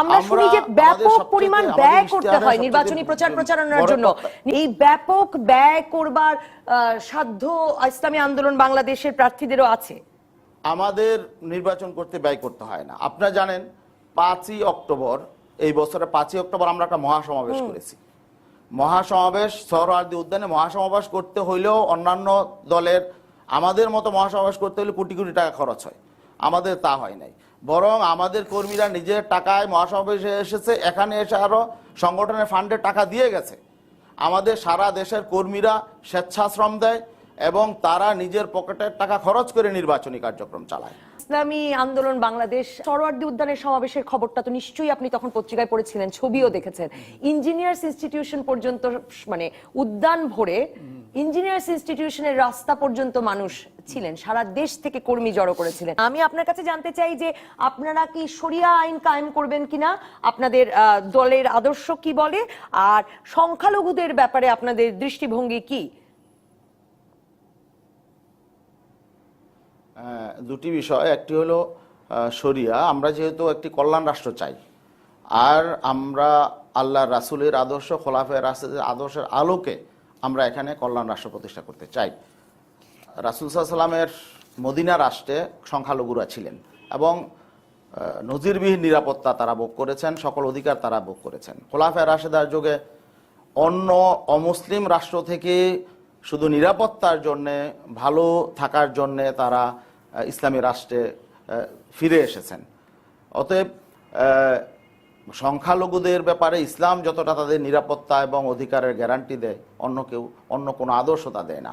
আমরা শুনি যে ব্যাপক পরিমাণ ব্যয় করতে হয় নির্বাচনী প্রচার প্রচারণার জন্য। এই ব্যাপক ব্যয় করবার সাধ্য ইসলামী আন্দোলন বাংলাদেশের প্রার্থীদেরও আছে। আমাদের নির্বাচন করতে ব্যয় করতে হয় না। আপনারা জানেন পাঁচই অক্টোবর এই বছরের পাঁচই অক্টোবর আমরা একটা মহাসমাবেশ করেছি। মহাসমাবেশ সহরার্দি উদ্যানে মহাসমাবেশ করতে হইলেও অন্যান্য দলের আমাদের মতো মহাসমাবেশ করতে হলে কোটি কোটি টাকা খরচ হয়। আমাদের তা হয় নাই। বরং আমাদের কর্মীরা নিজের টাকায় মহাসমাবেশে এসেছে, এখানে এসে আরও সংগঠনের ফান্ডের টাকা দিয়ে গেছে। আমাদের সারা দেশের কর্মীরা স্বেচ্ছাশ্রম দেয় এবং তারা নিজের পকেটের টাকা খরচ করে নির্বাচনী কার্যক্রম চালায়। ইসলামী আন্দোলন বাংলাদেশ সরোয়ার্দী উদ্যানের সমাবেশের খবরটা তো নিশ্চয়ই আপনি তখন পত্রিকায় পড়েছিলেন, ছবিও দেখেছেন। ইঞ্জিনিয়ার্স ইনস্টিটিউশন পর্যন্ত মানে উদ্যান ভরে ইঞ্জিনিয়ার্স ইনস্টিটিউশনের রাস্তা পর্যন্ত মানুষ ছিলেন, সারা দেশ থেকে কর্মী জড়ো করেছিলেন। আমি আপনার কাছে জানতে চাই যে আপনারা কি শরিয়া আইন কায়েম করবেন কিনা? আপনাদের দলের আদর্শ কি বলে? আর সংখ্যালঘুদের ব্যাপারে আপনাদের দৃষ্টিভঙ্গি কি? দুটি বিষয়। একটি হলো শরিয়া। আমরা যেহেতু একটি কল্যাণ রাষ্ট্র চাই, আর আমরা আল্লাহ রাসুলের আদর্শ, খোলাফে রাসুলের আদর্শের আলোকে আমরা এখানে কল্যাণ রাষ্ট্র প্রতিষ্ঠা করতে চাই। রাসুল সাল্লামের মদিনা রাষ্ট্রে সংখ্যালঘুরা ছিলেন এবং নজিরবিহীন নিরাপত্তা তারা ভোগ করেছেন, সকল অধিকার তারা ভোগ করেছেন। খোলাফে রাশেদার যুগে অন্য অমুসলিম রাষ্ট্র থেকে শুধু নিরাপত্তার জন্যে, ভালো থাকার জন্যে তারা ইসলামী রাষ্ট্রে ফিরে এসেছেন। অতএব সংখ্যালঘুদের ব্যাপারে ইসলাম যতটা তাদের নিরাপত্তা এবং অধিকারের গ্যারান্টি দেয়, অন্য কেউ, অন্য কোনো আদর্শ তা দেয় না।